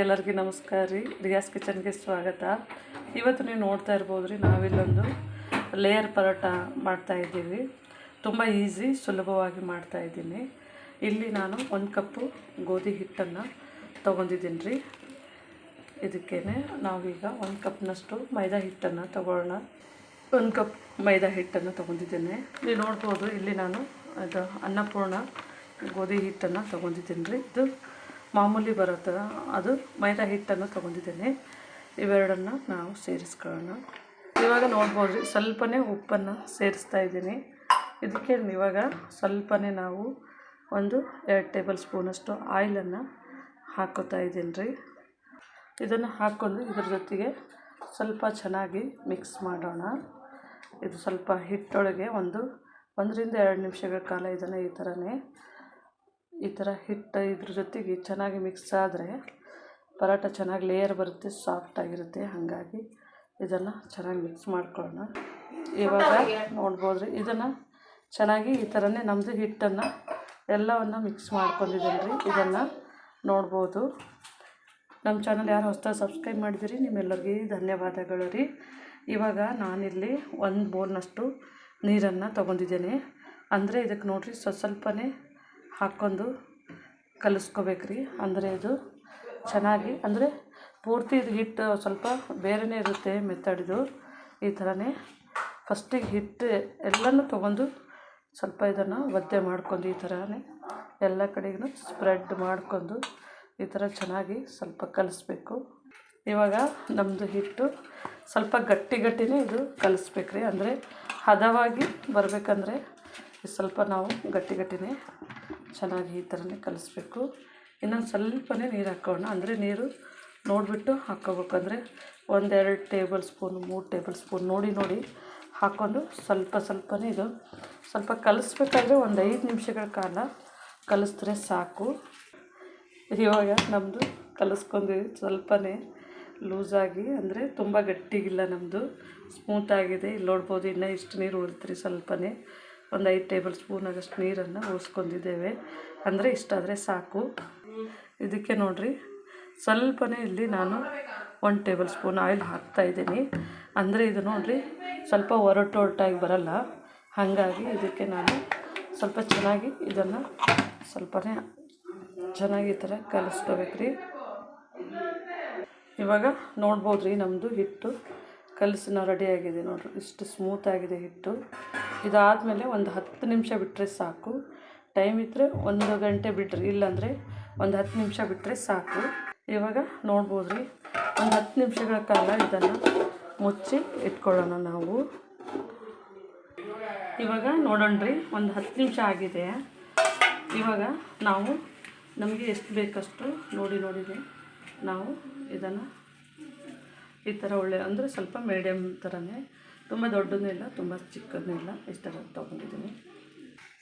ಎಲ್ಲರಿಗೂ ನಮಸ್ಕಾರ ರೀ. ರಿಯಾಸ್ ಕಿಚನ್ಗೆ ಸ್ವಾಗತ. ಇವತ್ತು ನೀವು ನೋಡ್ತಾ ಇರ್ಬೋದು ರೀ ನಾವಿಲ್ಲೊಂದು ಲೇಯರ್ ಪರೋಟ ಮಾಡ್ತಾ ಇದ್ದೀವಿ. ತುಂಬ ಈಸಿ ಸುಲಭವಾಗಿ ಮಾಡ್ತಾ ಇದ್ದೀನಿ. ಇಲ್ಲಿ ನಾನು ಒಂದು ಕಪ್ಪು ಗೋಧಿ ಹಿಟ್ಟನ್ನು ತೊಗೊಂಡಿದ್ದೀನಿ ರೀ. ಇದಕ್ಕೇ ನಾವೀಗ ಒಂದು ಕಪ್ನಷ್ಟು ಮೈದಾ ಹಿಟ್ಟನ್ನು ತಗೊಳ್ಳೋಣ. ಒಂದು ಕಪ್ ಮೈದಾ ಹಿಟ್ಟನ್ನು ತೊಗೊಂಡಿದ್ದೇನೆ. ನೀವು ನೋಡ್ಬೋದು, ಇಲ್ಲಿ ನಾನು ಅದು ಅನ್ನಪೂರ್ಣ ಗೋಧಿ ಹಿಟ್ಟನ್ನು ತೊಗೊಂಡಿದ್ದೀನಿ ರೀ. ಇದು ಮಾಮೂಲಿ ಬರುತ್ತೆ? ಅದು ಮೈದಾ ಹಿಟ್ಟನ್ನು ತೊಗೊಂಡಿದ್ದೇನೆ. ಇವೆರಡನ್ನು ನಾವು ಸೇರಿಸ್ಕೊಳ್ಳೋಣ. ಇವಾಗ ನೋಡ್ಬೋದು, ಸ್ವಲ್ಪನೇ ಉಪ್ಪನ್ನು ಸೇರಿಸ್ತಾ ಇದ್ದೀನಿ. ಇದಕ್ಕೆ ಇವಾಗ ಸ್ವಲ್ಪನೇ ನಾವು ಒಂದು ಎರಡು ಟೇಬಲ್ ಸ್ಪೂನಷ್ಟು ಆಯಿಲನ್ನು ಹಾಕೋತಾ ಇದ್ದೀನಿ ರೀ. ಇದನ್ನು ಹಾಕ್ಕೊಂಡು ಇದ್ರ ಜೊತೆಗೆ ಸ್ವಲ್ಪ ಚೆನ್ನಾಗಿ ಮಿಕ್ಸ್ ಮಾಡೋಣ. ಇದು ಸ್ವಲ್ಪ ಹಿಟ್ಟೊಳಗೆ ಒಂದು ಒಂದರಿಂದ ಎರಡು ನಿಮಿಷಗಳ ಕಾಲ ಇದನ್ನು ಈ ಥರನೇ ಈ ಥರ ಹಿಟ್ಟು ಇದ್ರ ಜೊತೆಗೆ ಚೆನ್ನಾಗಿ ಮಿಕ್ಸ್ ಆದರೆ ಪರೋಟ ಚೆನ್ನಾಗಿ ಲೇಯರ್ ಬರುತ್ತೆ ಸಾಫ್ಟಾಗಿರುತ್ತೆ ಹಾಗಾಗಿ ಇದನ್ನು ಚೆನ್ನಾಗಿ ಮಿಕ್ಸ್ ಮಾಡ್ಕೊಳ್ಳೋಣ. ಇವಾಗ ನೋಡ್ಬೋದು ರೀ ಇದನ್ನು ಚೆನ್ನಾಗಿ ಈ ಥರನೇ ನಮ್ಮದು ಹಿಟ್ಟನ್ನು ಎಲ್ಲವನ್ನು ಮಿಕ್ಸ್ ಮಾಡ್ಕೊಂಡಿದ್ದೀನಿ ರೀ ಇದನ್ನು ನೋಡ್ಬೋದು. ನಮ್ಮ ಚಾನಲ್ ಯಾರು ಹೊಸ್ದಾಗಿ ಸಬ್ಸ್ಕ್ರೈಬ್ ಮಾಡಿದಿರಿ ನಿಮ್ಮೆಲ್ಲರಿಗೆ ಧನ್ಯವಾದಗಳು ರೀ. ಇವಾಗ ನಾನಿಲ್ಲಿ ಒಂದು ಬೋರ್ನಷ್ಟು ನೀರನ್ನು ತೊಗೊಂಡಿದ್ದೇನೆ. ಅಂದರೆ ಇದಕ್ಕೆ ನೋಡಿರಿ ಸ್ವಲ್ಪ ಸ್ವಲ್ಪನೇ ಹಾಕ್ಕೊಂಡು ಕಲಿಸ್ಕೋಬೇಕು ರೀ ಅಂದರೆ ಇದು ಚೆನ್ನಾಗಿ, ಅಂದರೆ ಪೂರ್ತಿ ಇದು ಹಿಟ್ಟು ಸ್ವಲ್ಪ ಬೇರೆಯೇ ಇರುತ್ತೆ ಮೆತ್ತಡಿದು, ಈ ಥರನೇ. ಫಸ್ಟಿಗೆ ಹಿಟ್ಟು ಎಲ್ಲನೂ ತೊಗೊಂಡು ಸ್ವಲ್ಪ ಇದನ್ನು ಒದ್ದೆ ಮಾಡ್ಕೊಂಡು, ಈ ಥರನೇ ಎಲ್ಲ ಕಡೆಗೂ ಸ್ಪ್ರೆಡ್ ಮಾಡ್ಕೊಂಡು ಈ ಥರ ಚೆನ್ನಾಗಿ ಸ್ವಲ್ಪ ಕಲಿಸ್ಬೇಕು. ಇವಾಗ ನಮ್ಮದು ಹಿಟ್ಟು ಸ್ವಲ್ಪ ಗಟ್ಟಿ ಗಟ್ಟಿನೇ ಇದು ಕಲಿಸ್ಬೇಕ್ರಿ. ಅಂದರೆ ಹದವಾಗಿ ಬರಬೇಕಂದ್ರೆ ಸ್ವಲ್ಪ ನಾವು ಗಟ್ಟಿ ಗಟ್ಟಿನೇ ಚೆನ್ನಾಗಿ ಈ ಥರನೇ ಕಲಿಸ್ಬೇಕು. ಇನ್ನೊಂದು ಸ್ವಲ್ಪನೇ ನೀರು ಹಾಕೋಣ. ಅಂದರೆ ನೀರು ನೋಡಿಬಿಟ್ಟು ಹಾಕ್ಕೋಬೇಕು ಅಂದರೆ ಒಂದೆರಡು ಟೇಬಲ್ ಸ್ಪೂನ್, ಮೂರು ಟೇಬಲ್ ಸ್ಪೂನ್ ನೋಡಿ ನೋಡಿ ಹಾಕ್ಕೊಂಡು ಸ್ವಲ್ಪ ಸ್ವಲ್ಪನೇ ಇದು ಸ್ವಲ್ಪ ಕಲಿಸ್ಬೇಕಾದ್ರೆ ಒಂದು ಐದು ನಿಮಿಷಗಳ ಕಾಲ ಕಲಿಸಿದ್ರೆ ಸಾಕು. ಇವಾಗ ನಮ್ಮದು ಕಲಿಸ್ಕೊಂಡು ಸ್ವಲ್ಪನೇ ಲೂಸಾಗಿ, ಅಂದರೆ ತುಂಬ ಗಟ್ಟಿಗಿಲ್ಲ ನಮ್ಮದು ಸ್ಮೂತಾಗಿದೆ. ಇಲ್ಲಿ ನೋಡ್ಬೋದು, ಇನ್ನೂ ಇಷ್ಟು ನೀರು ಉಳಿತ್ರಿ ಸ್ವಲ್ಪನೇ. ಒಂದು ಐದು ಟೇಬಲ್ ಸ್ಪೂನ್ ಆಗಷ್ಟು ನೀರನ್ನು ಉಳಿಸ್ಕೊಂಡಿದ್ದೇವೆ. ಅಂದರೆ ಇಷ್ಟಾದರೆ ಸಾಕು. ಇದಕ್ಕೆ ನೋಡಿರಿ, ಸ್ವಲ್ಪನೇ ಇಲ್ಲಿ ನಾನು ಒಂದು ಟೇಬಲ್ ಸ್ಪೂನ್ ಆಯಿಲ್ ಹಾಕ್ತಾಯಿದ್ದೀನಿ ಅಂದರೆ ಇದು ನೋಡಿರಿ, ಸ್ವಲ್ಪ ಒರಟು ಒರಟಾಗಿ ಬರಲ್ಲ. ಹಾಗಾಗಿ ಇದಕ್ಕೆ ನಾನು ಸ್ವಲ್ಪ ಚೆನ್ನಾಗಿ ಇದನ್ನು ಸ್ವಲ್ಪನೇ ಚೆನ್ನಾಗಿ ಈ ಥರ ಕಲಿಸ್ಕೋಬೇಕು ರೀ ಇವಾಗ ನೋಡ್ಬೋದು ರೀ ನಮ್ಮದು ಹಿಟ್ಟು. ಕಲಸಿ, ನಾವು ರೆಡಿಯಾಗಿದೆ ನೋಡಿರಿ. ಇಷ್ಟು ಸ್ಮೂತಾಗಿದೆ ಹಿಟ್ಟು. ಇದಾದಮೇಲೆ ಒಂದು ಹತ್ತು ನಿಮಿಷ ಬಿಟ್ಟರೆ ಸಾಕು. ಟೈಮ್ ಇದ್ದರೆ ಒಂದು ಗಂಟೆ ಬಿಡ್ರಿ. ಇಲ್ಲಾಂದರೆ ಒಂದು ಹತ್ತು ನಿಮಿಷ ಬಿಟ್ಟರೆ ಸಾಕು. ಇವಾಗ ನೋಡ್ಬೋದು ರೀ ಒಂದು ಹತ್ತು ನಿಮಿಷಗಳ ಕಾಲ ಇದನ್ನು ಮುಚ್ಚಿ ಇಟ್ಕೊಳ್ಳೋಣ ನಾವು. ಇವಾಗ ನೋಡೋಣ ರೀ ಒಂದು ಹತ್ತು ನಿಮಿಷ ಆಗಿದೆ. ಇವಾಗ ನಾವು ನಮಗೆ ಎಷ್ಟು ಬೇಕಷ್ಟು ನೋಡಿ ನೋಡಿದೆ ನಾವು ಇದನ್ನು ಈ ಥರ ಒಳ್ಳೆ ಅಂದರೆ ಸ್ವಲ್ಪ ಮೀಡಿಯಮ್ ಥರನೇ ತುಂಬ ದೊಡ್ಡದೂ ಇಲ್ಲ, ತುಂಬ ಚಿಕ್ಕದೂ ಇಲ್ಲ ಥರ ತೊಗೊಂಡಿದ್ದೀನಿ.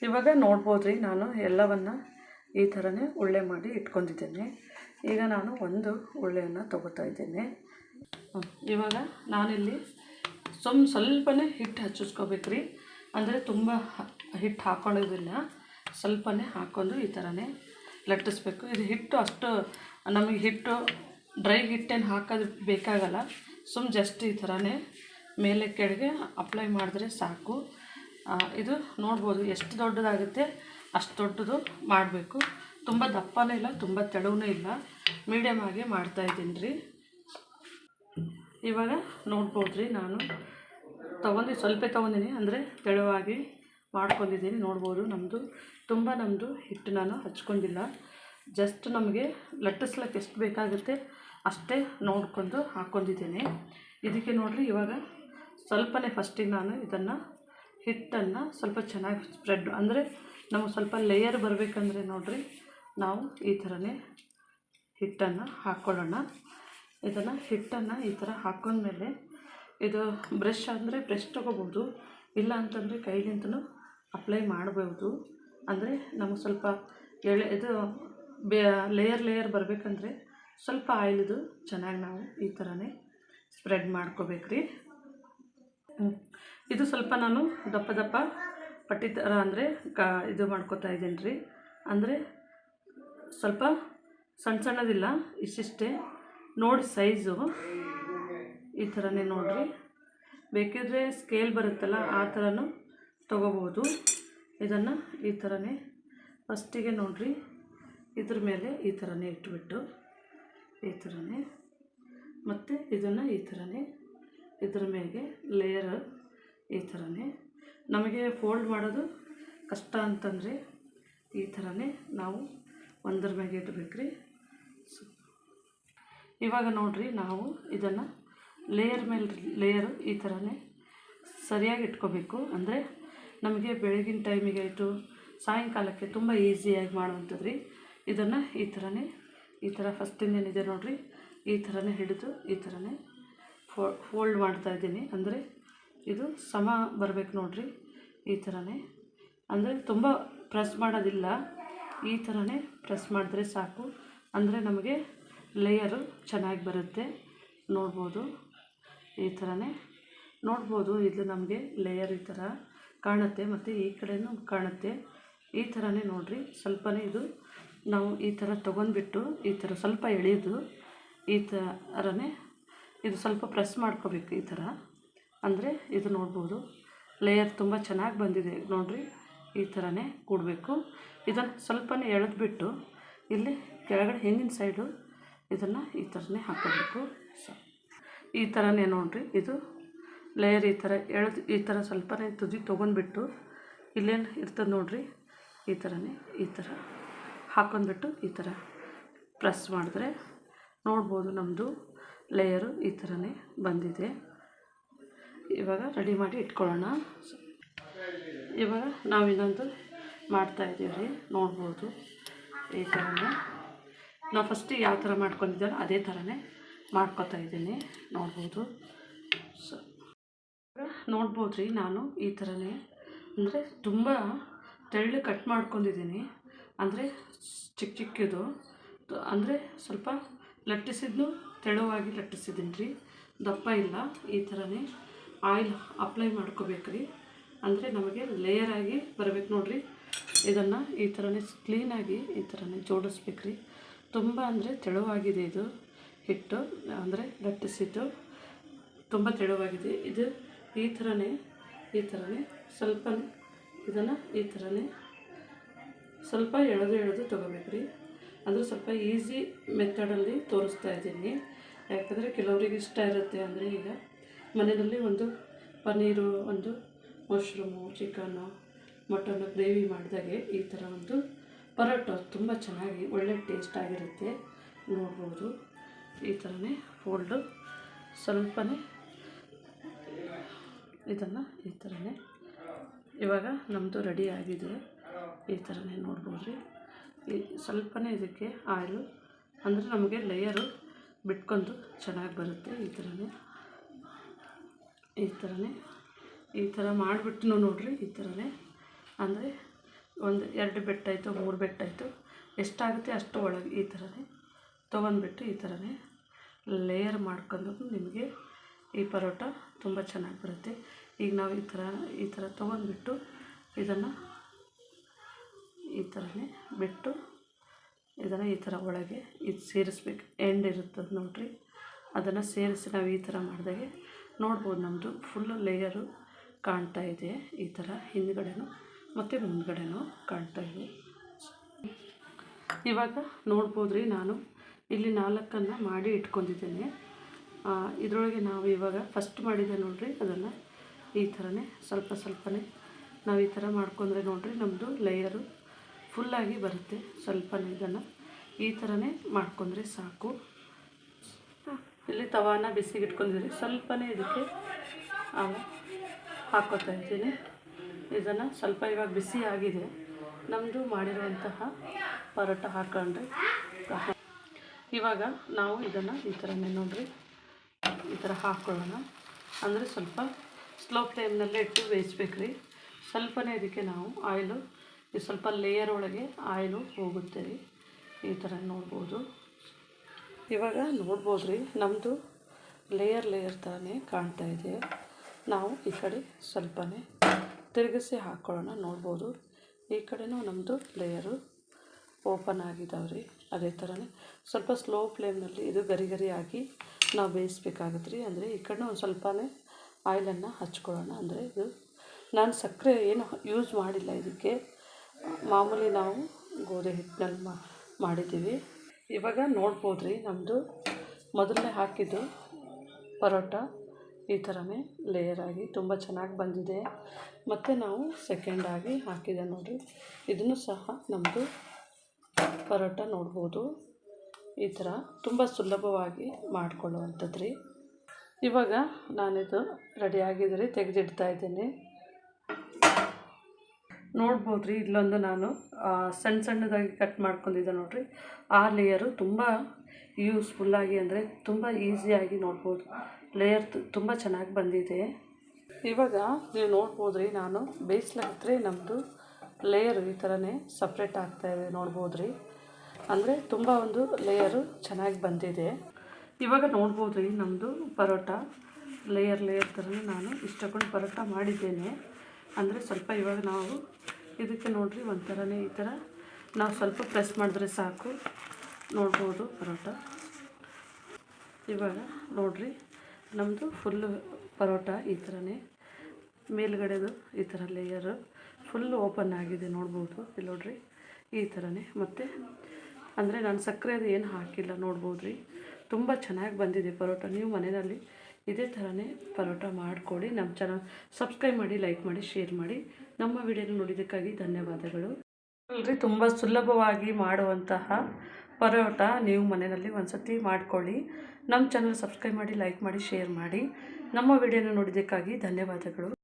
ಇವಾಗ ನೋಡ್ಬೋದು ರೀ, ನಾನು ಎಲ್ಲವನ್ನು ಈ ಥರನೇ ಉಳ್ಳೆ ಮಾಡಿ ಇಟ್ಕೊಂಡಿದ್ದೇನೆ. ಈಗ ನಾನು ಒಂದು ಉಳ್ಳೆಯನ್ನು ತೊಗೋತಾ ಇದ್ದೇನೆ. ಇವಾಗ ನಾನಿಲ್ಲಿ ಸ್ವಲ್ಪ ಸ್ವಲ್ಪನೇ ಹಿಟ್ಟು ಹಚ್ಚಿಸ್ಕೋಬೇಕು ರೀ ಅಂದರೆ ತುಂಬ ಹಿಟ್ಟು ಹಾಕೊಳ್ಳೋದಿಲ್ಲ, ಸ್ವಲ್ಪನೇ ಹಾಕ್ಕೊಂಡು ಈ ಥರನೇ ಲಟ್ಟಿಸ್ಬೇಕು. ಇದು ಹಿಟ್ಟು ಅಷ್ಟು, ನಮಗೆ ಹಿಟ್ಟು ಡ್ರೈ ಹಿಟ್ಟೇನು ಹಾಕೋದು ಬೇಕಾಗಲ್ಲ, ಸುಮ್ ಜಸ್ಟ್ ಈ ಥರನೇ ಮೇಲೆ ಕೆಳಗೆ ಅಪ್ಲೈ ಮಾಡಿದ್ರೆ ಸಾಕು. ಇದು ನೋಡ್ಬೋದು ಎಷ್ಟು ದೊಡ್ಡದಾಗುತ್ತೆ, ಅಷ್ಟು ದೊಡ್ಡದು ಮಾಡಬೇಕು. ತುಂಬ ದಪ್ಪನೇ ಇಲ್ಲ, ತುಂಬ ತೆಳುವೂ ಇಲ್ಲ. ಮೀಡಿಯಮ್ ಆಗಿ ಮಾಡ್ತಾಯಿದ್ದೀನಿ ರೀ. ಇವಾಗ ನೋಡ್ಬೋದು ರೀ ನಾನು. ತೊಗೊಂಡು, ಸ್ವಲ್ಪ ತೊಗೊಂಡಿನಿ, ಅಂದರೆ ತೆಳುವಾಗಿ ಮಾಡ್ಕೊಂಡಿದ್ದೀನಿ, ನೋಡ್ಬೋದು ನಮ್ಮದು ತುಂಬ ನಮ್ಮದು ಹಿಟ್ಟು ನಾನು ಹಚ್ಕೊಂಡಿಲ್ಲ. ಜಸ್ಟ್ ನಮಗೆ ಲಟ್ಟಿಸ್ಲಕ್ಕೆ ಎಷ್ಟು ಬೇಕಾಗುತ್ತೆ ಅಷ್ಟೇ ನೋಡ್ಕೊಂಡು ಹಾಕ್ಕೊಂಡಿದ್ದೀನಿ. ಇದಕ್ಕೆ ನೋಡಿರಿ ಇವಾಗ ಸ್ವಲ್ಪನೇ ಫಸ್ಟಿಗೆ ನಾನು ಇದನ್ನು ಹಿಟ್ಟನ್ನು ಸ್ವಲ್ಪ ಚೆನ್ನಾಗಿ ಸ್ಪ್ರೆಡ್ ಅಂದರೆ ನಮಗೆ ಸ್ವಲ್ಪ ಲೇಯರ್ ಬರಬೇಕಂದ್ರೆ ನೋಡಿರಿ ನಾವು ಈ ಥರನೇ ಹಿಟ್ಟನ್ನು ಹಾಕ್ಕೊಳ್ಳೋಣ. ಇದನ್ನು ಹಿಟ್ಟನ್ನು ಈ ಥರ ಹಾಕೊಂಡ್ಮೇಲೆ ಇದು ಬ್ರಷ್ ಅಂದರೆ ಬ್ರಷ್ ತೊಗೋಬೋದು, ಇಲ್ಲ ಅಂತಂದರೆ ಕೈಲಿಂತಲೂ ಅಪ್ಲೈ ಮಾಡ್ಬೋದು. ಅಂದರೆ ನಮಗೆ ಸ್ವಲ್ಪ ಎಳೆ ಇದು ಬೇ ಲೇಯರ್ ಲೇಯರ್ ಬರಬೇಕಂದ್ರೆ ಸ್ವಲ್ಪ ಆಯಿಲ್ದು, ಚೆನ್ನಾಗಿ ನಾವು ಈ ಥರನೇ ಸ್ಪ್ರೆಡ್ ಮಾಡ್ಕೋಬೇಕ್ರಿ. ಇದು ಸ್ವಲ್ಪ ನಾನು ದಪ್ಪ ದಪ್ಪ ಪಟ್ಟಿ ಥರ ಅಂದರೆ ಕ ಇದು ಮಾಡ್ಕೋತಾ ಇದ್ದೀನಿ ರೀ ಅಂದರೆ ಸ್ವಲ್ಪ ಸಣ್ಣ ಸಣ್ಣದಿಲ್ಲ, ಇಷ್ಟಿಷ್ಟೇ. ನೋಡಿ ಸೈಜು ಈ ಥರನೇ ನೋಡಿರಿ. ಬೇಕಿದ್ರೆ ಸ್ಕೇಲ್ ಬರುತ್ತಲ್ಲ, ಆ ಥರನೂ ತೊಗೋಬೋದು. ಇದನ್ನು ಈ ಥರನೇ ಫಸ್ಟಿಗೆ ನೋಡಿರಿ. ಇದ್ರ ಮೇಲೆ ಈ ಥರನೇ ಇಟ್ಬಿಟ್ಟು. ಈ ಥರನೇ ಮತ್ತು ಇದನ್ನು ಈ ಥರನೇ ಇದ್ರ ಮೇಲೆ ಲೇಯರ್ ಈ ಥರನೇ. ನಮಗೆ ಫೋಲ್ಡ್ ಮಾಡೋದು ಕಷ್ಟ ಅಂತಂದರೆ ಈ ಥರನೇ ನಾವು ಒಂದ್ರ ಮ್ಯಾಗೆ ಇಟ್ಬೇಕ್ರಿ ಸೊ ಇವಾಗ ನೋಡಿರಿ ನಾವು ಇದನ್ನು ಲೇಯರ್ ಮೇಲೆ ಲೇಯರು ಈ ಥರನೇ ಸರಿಯಾಗಿ ಇಟ್ಕೋಬೇಕು. ಅಂದರೆ ನಮಗೆ ಬೆಳಗಿನ ಟೈಮಿಗೆ ಆಯಿತು, ಸಾಯಂಕಾಲಕ್ಕೆ ತುಂಬ ಈಸಿಯಾಗಿ ಮಾಡುವಂಥದ್ದು ರೀ ಇದನ್ನು ಈ ಥರನೇ ಈ ಥರ ಫಸ್ಟಿಂದ ಏನಿದೆ ನೋಡಿರಿ? ಈ ಥರನೇ ಹಿಡಿದು ಈ ಥರನೇ ಫೋಲ್ಡ್ ಮಾಡ್ತಾ ಇದ್ದೀನಿ. ಅಂದರೆ ಇದು ಸಮ ಬರಬೇಕು ನೋಡಿರಿ. ಈ ಥರನೇ. ಅಂದರೆ ತುಂಬ ಪ್ರೆಸ್ ಮಾಡೋದಿಲ್ಲ. ಈ ಥರನೇ ಪ್ರೆಸ್ ಮಾಡಿದ್ರೆ ಸಾಕು. ಅಂದರೆ ನಮಗೆ ಲೇಯರು ಚೆನ್ನಾಗಿ ಬರುತ್ತೆ. ನೋಡ್ಬೋದು. ಈ ಥರನೇ. ನೋಡ್ಬೋದು ಇದು ನಮಗೆ ಲೇಯರ್ ಈ ಥರ ಕಾಣುತ್ತೆ. ಮತ್ತು ಈ ಕಡೆಯೂ ಕಾಣುತ್ತೆ. ಈ ಥರನೇ ನೋಡಿರಿ. ಸ್ವಲ್ಪನೇ ಇದು ನಾವು ಈ ಥರ ತೊಗೊಂಡ್ಬಿಟ್ಟು ಈ ಥರ ಸ್ವಲ್ಪ ಎಳೆದು ಈ ಥರನೇ ಇದು ಸ್ವಲ್ಪ ಪ್ರೆಸ್ ಮಾಡ್ಕೋಬೇಕು ಈ ಥರ. ಅಂದರೆ ಇದು ನೋಡ್ಬೋದು ಲೇಯರ್ ತುಂಬ ಚೆನ್ನಾಗಿ ಬಂದಿದೆ ನೋಡಿರಿ, ಈ ಥರನೇ ಕೂಡಬೇಕು. ಇದನ್ನು ಸ್ವಲ್ಪನೇ ಎಳೆದ್ಬಿಟ್ಟು ಇಲ್ಲಿ ಕೆಳಗಡೆ ಹಿಂದಿನ ಸೈಡು ಇದನ್ನು ಈ ಥರನೇ ಹಾಕೋಬೇಕು ಸೊ ಈ ಥರನೇ ನೋಡಿರಿ, ಇದು ಲೇಯರ್ ಈ ಥರ ಎಳೆದು ಈ ಥರ ಸ್ವಲ್ಪನೇ ತುದಿ ತೊಗೊಂಡ್ಬಿಟ್ಟು ಇಲ್ಲೇನು ಇರ್ತದೆ ನೋಡಿರಿ, ಈ ಥರನೇ ಈ ಥರ ಹಾಕೊಂಡ್ಬಿಟ್ಟು ಈ ಥರ ಪ್ರೆಸ್ ಮಾಡಿದ್ರೆ ನೋಡ್ಬೋದು ನಮ್ಮದು ಲೇಯರು ಈ ಥರನೇ ಬಂದಿದೆ. ಇವಾಗ ರೆಡಿ ಮಾಡಿ ಇಟ್ಕೊಳ್ಳೋಣ. ಇವಾಗ ನಾವು ಇನ್ನೊಂದು ಮಾಡ್ತಾಯಿದ್ದೀವಿ ರೀ, ನೋಡ್ಬೋದು ಈ ಥರನೇ. ನಾವು ಫಸ್ಟಿಗೆ ಯಾವ ಥರ ಮಾಡ್ಕೊಂಡಿದ್ದಾರೋ ಅದೇ ಥರನೇ ಮಾಡ್ಕೊತಾ ಇದ್ದೀನಿ, ನೋಡ್ಬೋದು. ಸೊ ನೋಡ್ಬೋದು ರೀ ನಾನು ಈ ಥರನೇ. ಅಂದರೆ ತುಂಬ ತೆಳ್ಳು ಕಟ್ ಮಾಡ್ಕೊಂಡಿದ್ದೀನಿ. ಅಂದರೆ ಚಿಕ್ಕ ಚಿಕ್ಕದು. ಅಂದರೆ ಸ್ವಲ್ಪ ಲಟ್ಟಿಸಿದ್ನು ತೆಳುವಾಗಿ ಲಟ್ಟಿಸಿದ್ದೀನಿ ರೀ ದಪ್ಪ ಇಲ್ಲ, ಈ ಥರನೇ ಆಯಿಲ್ ಅಪ್ಲೈ ಮಾಡ್ಕೋಬೇಕು ರೀ ಅಂದರೆ ನಮಗೆ ಲೇಯರಾಗಿ ಬರಬೇಕು ನೋಡಿರಿ. ಇದನ್ನು ಈ ಥರನೇ ಕ್ಲೀನಾಗಿ ಈ ಥರನೇ ಜೋಡಿಸ್ಬೇಕು ರೀ ತುಂಬ ಅಂದರೆ ತೆಳುವಾಗಿದೆ ಇದು. ಹಿಟ್ಟು ಅಂದರೆ ಲಟ್ಟಿಸಿದ್ದು ತುಂಬ ತೆಳುವಾಗಿದೆ. ಇದು ಈ ಥರನೇ ಈ ಥರನೇ ಸ್ವಲ್ಪ ಇದನ್ನು ಈ ಥರನೇ ಸ್ವಲ್ಪ ಎಳೆದು ಎಳೆದು ತೊಗೋಬೇಕು ರೀ ಅಂದರೆ ಸ್ವಲ್ಪ ಈಸಿ ಮೆಥಡಲ್ಲಿ ತೋರಿಸ್ತಾ ಇದ್ದೀನಿ. ಯಾಕಂದರೆ ಕೆಲವರಿಗೆ ಇಷ್ಟ ಇರುತ್ತೆ ಅಂದರೆ ಈಗ ಮನೆಯಲ್ಲಿ ಒಂದು ಪನ್ನೀರು, ಒಂದು ಮಶ್ರೂಮು, ಚಿಕನ್ನು, ಮಟನ್ನು ಗ್ರೇವಿ ಮಾಡಿದಾಗೆ ಈ ಥರ ಒಂದು ಪರೋಟ ತುಂಬ ಚೆನ್ನಾಗಿ ಒಳ್ಳೆ ಟೇಸ್ಟ್ ಆಗಿರುತ್ತೆ. ನೋಡ್ಬೋದು. ಈ ಥರನೇ ಫೋಲ್ಡು. ಸ್ವಲ್ಪನೇ ಇದನ್ನು ಈ ಥರನೇ. ಇವಾಗ ನಮ್ಮದು ರೆಡಿ ಆಗಿದೆ. ಈ ಥರನೇ ನೋಡ್ಬೋದು ರೀ. ಈ ಸ್ವಲ್ಪನೇ ಇದಕ್ಕೆ ಆಯಿಲು. ಅಂದರೆ ನಮಗೆ ಲೇಯರು ಬಿಟ್ಕೊಂಡು ಚೆನ್ನಾಗಿ ಬರುತ್ತೆ ಈ ಥರನೇ. ಈ ಥರನೇ. ಈ ಥರ ಮಾಡಿಬಿಟ್ಟು ನೋಡಿರಿ ಈ ಥರನೇ. ಅಂದರೆ ಒಂದು ಎರಡು ಬೆಟ್ಟಾಯಿತು ಮೂರು ಬೆಟ್ಟಾಯಿತು ಎಷ್ಟಾಗುತ್ತೆ ಅಷ್ಟು ಒಳಗೆ ಈ ಥರನೇ. ತೊಗೊಂಡ್ಬಿಟ್ಟು ಈ ಥರನೇ ಲೇಯರ್ ಮಾಡ್ಕೊಂಡು ನಿಮಗೆ ಈ ಪರೋಟ ತುಂಬ ಚೆನ್ನಾಗಿ ಬರುತ್ತೆ. ಈಗ ನಾವು ಈ ಥರ ಈ ಥರ ತೊಗೊಂಡ್ಬಿಟ್ಟು ಇದನ್ನು ಈ ಥರನೇ ಬಿಟ್ಟು ಇದನ್ನು ಈ ಥರ ಒಳಗೆ ಇದು ಸೇರಿಸ್ಬೇಕು. ಎಂಡ್ ಇರುತ್ತದೆ ನೋಡಿರಿ. ಅದನ್ನು ಸೇರಿಸಿ ನಾವು ಈ ಥರ ಮಾಡಿದಾಗೆ ನೋಡ್ಬೋದು ನಮ್ಮದು ಫುಲ್ಲು ಲೇಯರು ಕಾಣ್ತಾ ಇದೆ ಈ ಥರ ಹಿಂದ್ಗಡೆನೂ ಮತ್ತು ಮುಂದ್ಗಡೆನೂ ಕಾಣ್ತಾ ಇದೆ. ಇವಾಗ ನೋಡ್ಬೋದು ರೀ ನಾನು ಇಲ್ಲಿ ನಾಲ್ಕನ್ನು ಮಾಡಿ ಇಟ್ಕೊಂಡಿದ್ದೇನೆ. ಇದರೊಳಗೆ ನಾವು ಇವಾಗ ಫಸ್ಟ್ ಮಾಡಿದೆ ನೋಡಿರಿ, ಅದನ್ನು ಈ ಥರನೇ ಸ್ವಲ್ಪ ಸ್ವಲ್ಪನೇ ನಾವು ಈ ಥರ ಮಾಡ್ಕೊಂಡ್ರೆ ನೋಡಿರಿ ನಮ್ಮದು ಲೇಯರು ಫುಲ್ಲಾಗಿ ಬರುತ್ತೆ. ಸ್ವಲ್ಪನೇ ಇದನ್ನು ಈ ಥರನೇ ಮಾಡ್ಕೊಂಡ್ರೆ ಸಾಕು. ಇಲ್ಲಿ ತವಾನ ಬಿಸಿಗೆ ಇಟ್ಕೊಂಡಿದ್ರೆ ಸ್ವಲ್ಪನೇ ಇದಕ್ಕೆ ಹಾಕೋತಾ ಇದ್ದೀನಿ. ಇದನ್ನು ಸ್ವಲ್ಪ ಇವಾಗ ಬಿಸಿ ಆಗಿದೆ. ನಮ್ಮದು ಮಾಡಿರುವಂತಹ ಪರೋಟ ಹಾಕೊಂಡ್ರೆ ಇವಾಗ ನಾವು ಇದನ್ನು ಈ ಥರನೇ ನೋಡ್ರಿ. ಈ ಥರ ಹಾಕ್ಕೊಳ್ಳೋಣ ಅಂದರೆ ಸ್ವಲ್ಪ ಸ್ಲೋ ಫ್ಲೇಮ್ನಲ್ಲೇ ಇಟ್ಟು ಬೇಯಿಸ್ಬೇಕು ರೀ ಸ್ವಲ್ಪನೇ ಇದಕ್ಕೆ ನಾವು ಆಯಿಲು ಈ ಸ್ವಲ್ಪ ಲೇಯರ್ ಒಳಗೆ ಆಯಿಲು ಹೋಗುತ್ತೆ ರೀ. ಈ ಥರ ನೋಡ್ಬೋದು. ಇವಾಗ ನೋಡ್ಬೋದು ರೀ ನಮ್ಮದು ಲೇಯರ್ ಲೇಯರ್ ಥರನೇ ಕಾಣ್ತಾ ಇದೆ. ನಾವು ಈ ಕಡೆ ಸ್ವಲ್ಪನೇ ತಿರುಗಿಸಿ ಹಾಕ್ಕೊಳ್ಳೋಣ ನೋಡ್ಬೋದು. ಈ ಕಡೆನೂ ನಮ್ಮದು ಲೇಯರು ಓಪನ್ ಆಗಿದ್ದಾವೆ ರೀ. ಅದೇ ಥರನೇ ಸ್ವಲ್ಪ ಸ್ಲೋ ಫ್ಲೇಮ್ನಲ್ಲಿ ಇದು ಗರಿ ಗರಿ ಆಗಿ ನಾವು ಬೇಯಿಸ್ಬೇಕಾಗತ್ತೆ ರೀ ಅಂದರೆ ಈ ಕಡೆ ಒಂದು ಸ್ವಲ್ಪನೇ ಆಯಿಲನ್ನು ಹಚ್ಕೊಳ್ಳೋಣ. ಅಂದರೆ ಇದು ನಾನು ಸಕ್ಕರೆ ಏನು ಯೂಸ್ ಮಾಡಿಲ್ಲ ಇದಕ್ಕೆ. ಮಾಮೂಲಿ ನಾವು ಗೋಧಿ ಹಿಟ್ಟಿನಲ್ಲಿ ಮಾಡಿದ್ದೀವಿ. ಇವಾಗ ನೋಡ್ಬೋದು ರೀ ನಮ್ಮದು ಮೊದಲನೇ ಹಾಕಿದ್ದು ಪರೋಟ. ಈ ಥರನೇ ಲೇಯರ್ ಆಗಿ ತುಂಬ ಚೆನ್ನಾಗಿ ಬಂದಿದೆ. ಮತ್ತು ನಾವು ಸೆಕೆಂಡ್ ಆಗಿ ಹಾಕಿದೆ ನೋಡಿರಿ. ಇದನ್ನು ಸಹ ನಮ್ಮದು ಪರೋಟ ನೋಡ್ಬೋದು. ಈ ಥರ ತುಂಬ ಸುಲಭವಾಗಿ ಮಾಡಿಕೊಳ್ಳುವಂಥದ್ದು ರೀ ಇವಾಗ ನಾನಿದು ರೆಡಿ ಆಗಿದ್ರೆ ತೆಗೆದಿಡ್ತಾ ಇದ್ದೀನಿ. ನೋಡ್ಬೋದು ರೀ ಇಲ್ಲೊಂದು ನಾನು ಸಣ್ಣ ಸಣ್ಣದಾಗಿ ಕಟ್ ಮಾಡ್ಕೊಂಡಿದ್ದೆ ನೋಡಿರಿ. ಆ ಲೇಯರು ತುಂಬ ಯೂಸ್ಫುಲ್ಲಾಗಿ ಅಂದರೆ ತುಂಬ ಈಸಿಯಾಗಿ ನೋಡ್ಬೋದು. ಲೇಯರ್ ತುಂಬ ಚೆನ್ನಾಗಿ ಬಂದಿದೆ. ಇವಾಗ ನೀವು ನೋಡ್ಬೋದು ರೀ ನಾನು ಬೇಯಿಸ್ಲಾಕ್ರೆ ನಮ್ಮದು ಲೇಯರು ಈ ಥರನೇ ಸಪ್ರೇಟ್ ಆಗ್ತಾಯಿದೆ ನೋಡ್ಬೋದು ರೀ ಅಂದರೆ ತುಂಬ ಒಂದು ಲೇಯರು ಚೆನ್ನಾಗಿ ಬಂದಿದೆ. ಇವಾಗ ನೋಡ್ಬೋದು ರೀ ನಮ್ಮದು ಪರೋಟ. ಲೇಯರ್ ಲೇಯರ್ ಥರನೇ ನಾನು ಇಷ್ಟಕೊಂಡು ಪರೋಟ ಮಾಡಿದ್ದೇನೆ. ಅಂದರೆ ಸ್ವಲ್ಪ ಇವಾಗ ನಾವು ಇದಕ್ಕೆ ನೋಡಿರಿ ಒಂಥರನೇ ಈ ಥರ. ನಾವು ಸ್ವಲ್ಪ ಪ್ರೆಸ್ ಮಾಡಿದ್ರೆ ಸಾಕು. ನೋಡ್ಬೋದು ಪರೋಟ. ಇವಾಗ ನೋಡಿರಿ ನಮ್ಮದು ಫುಲ್ಲು ಪರೋಟ ಈ ಥರನೇ. ಮೇಲ್ಗಡೆದು ಈ ಥರ ಲೇಯರು ಫುಲ್ಲು ಓಪನ್ ಆಗಿದೆ, ನೋಡ್ಬೋದು. ಇಲ್ಲಿ ನೋಡ್ರಿ, ಈ ಥರನೇ. ಮತ್ತು ಅಂದರೆ ನಾನು ಸಕ್ಕರೆ ಅದು ಏನು ಹಾಕಿಲ್ಲ ನೋಡ್ಬೋದು ರೀ ತುಂಬ ಚೆನ್ನಾಗಿ ಬಂದಿದೆ ಪರೋಟ. ನೀವು ಮನೆಯಲ್ಲಿ ಇದೇ ಥರನೇ ಪರೋಟ ಮಾಡಿಕೊಡಿ ನಮ್ಮ ಚಾನಲ್ ಸಬ್ಸ್ಕ್ರೈಬ್ ಮಾಡಿ ಲೈಕ್ ಮಾಡಿ ಶೇರ್ ಮಾಡಿ. ನಮ್ಮ ವಿಡಿಯೋನ ನೋಡಿದ್ದಕ್ಕಾಗಿ ಧನ್ಯವಾದಗಳು. ಅಲ್ರಿ ತುಂಬ ಸುಲಭವಾಗಿ ಮಾಡುವಂತಹ ಪರೋಟ ನೀವು ಮನೆಯಲ್ಲಿ ಒಂದ್ಸತಿ ಮಾಡಿಕೊಳ್ಳಿ. ನಮ್ಮ ಚಾನಲ್ ಸಬ್ಸ್ಕ್ರೈಬ್ ಮಾಡಿ ಲೈಕ್ ಮಾಡಿ ಶೇರ್ ಮಾಡಿ. ನಮ್ಮ ವಿಡಿಯೋನ ನೋಡಿದ್ದಕ್ಕಾಗಿ ಧನ್ಯವಾದಗಳು.